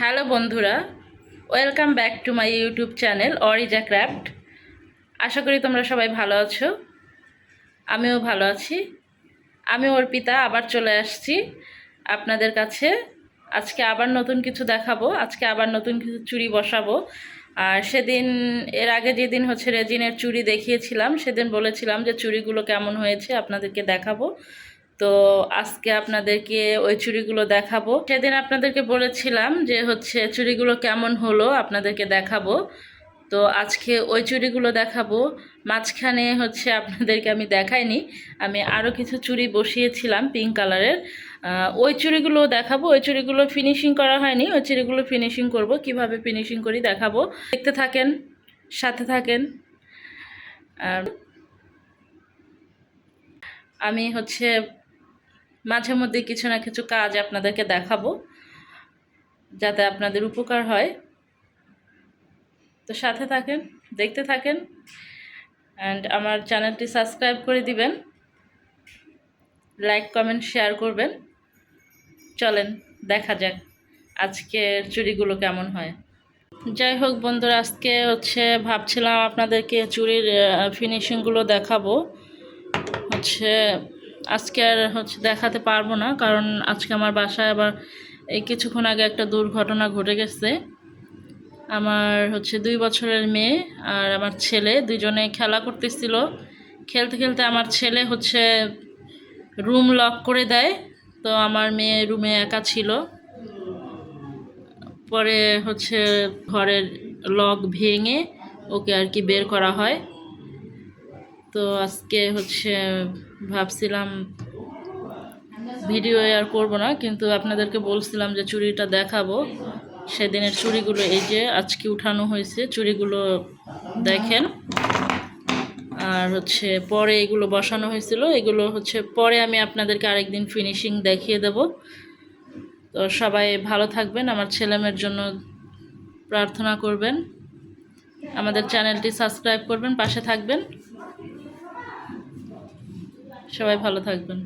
Hello বন্ধুরা, welcome back to my YouTube channel Ariza craft আশা করি তোমরা সবাই ভালো আছো, আমিও ভালো আছি। আমি অর্পিতা, আবার চলে আসছি আপনাদের কাছে। আজকে আবার নতুন কিছু দেখাবো, আজকে আবার নতুন কিছু চুড়ি বসাবো। আর সেদিন, এর আগে যেদিন হচ্ছে রেজিনের চুড়ি দেখিয়েছিলাম, সেদিন বলেছিলাম যে চুড়িগুলো কেমন হয়েছে আপনাদেরকে দেখাবো। তো আজকে আপনাদেরকে ওই চুড়িগুলো দেখাবো। সেদিন আপনাদেরকে বলেছিলাম যে হচ্ছে চুড়িগুলো কেমন হলো আপনাদেরকে দেখাবো। তো আজকে ওই চুড়িগুলো দেখাবো। মাঝখানে হচ্ছে আপনাদেরকে আমি দেখাইনি। আমি আরও কিছু চুড়ি বসিয়েছিলাম পিঙ্ক কালারের ওই চুড়িগুলো দেখাবো। ওই চুড়িগুলো ফিনিশিং করা হয়নি। ওই চুড়িগুলো ফিনিশিং করব। কীভাবে ফিনিশিং করি দেখাবো। দেখতে থাকেন, সাথে থাকেন। আর আমি হচ্ছে মাঝে মধ্যে কিছু না কিছু কাজ আপনাদেরকে দেখাবো, যাতে আপনাদের উপকার হয়। তো সাথে থাকেন, দেখতে থাকেন অ্যান্ড আমার চ্যানেলটি সাবস্ক্রাইব করে দিবেন। লাইক, কমেন্ট, শেয়ার করবেন। চলেন, দেখা যাক আজকের চুরিগুলো কেমন হয়। যাই হোক বন্ধুরা, আজকে হচ্ছে ভাবছিলাম আপনাদেরকে চুরির ফিনিশিংগুলো দেখাবো। হচ্ছে আজকে আর হচ্ছে দেখাতে পারব না, কারণ আজকে আমার বাসায় আবার এই কিছুক্ষণ আগে একটা দুর্ঘটনা ঘটে গেছে। আমার হচ্ছে দুই বছরের মেয়ে আর আমার ছেলে দুজনে খেলা করতেছিল। খেলতে খেলতে আমার ছেলে হচ্ছে রুম লক করে দেয়, তো আমার মেয়ে রুমে একা ছিল। পরে হচ্ছে ঘরের লক ভেঙে ওকে আর কি বের করা হয়। তো আজকে হচ্ছে ভাবছিলাম ভিডিও আর করব না, কিন্তু আপনাদেরকে বলছিলাম যে চুড়িটা দেখাবো। সেদিনের চুড়িগুলো, এই যে আজকে উঠানো হয়েছে, চুড়িগুলো দেখেন। আর হচ্ছে পরে এগুলো বসানো হয়েছিল, এগুলো হচ্ছে পরে আমি আপনাদেরকে আরেকদিন ফিনিশিং দেখিয়ে দেব। তো সবাই ভালো থাকবেন, আমার ছেলেমেয়ের জন্য প্রার্থনা করবেন। আমাদের চ্যানেলটি সাবস্ক্রাইব করবেন, পাশে থাকবেন। সবাই ভালো থাকবেন।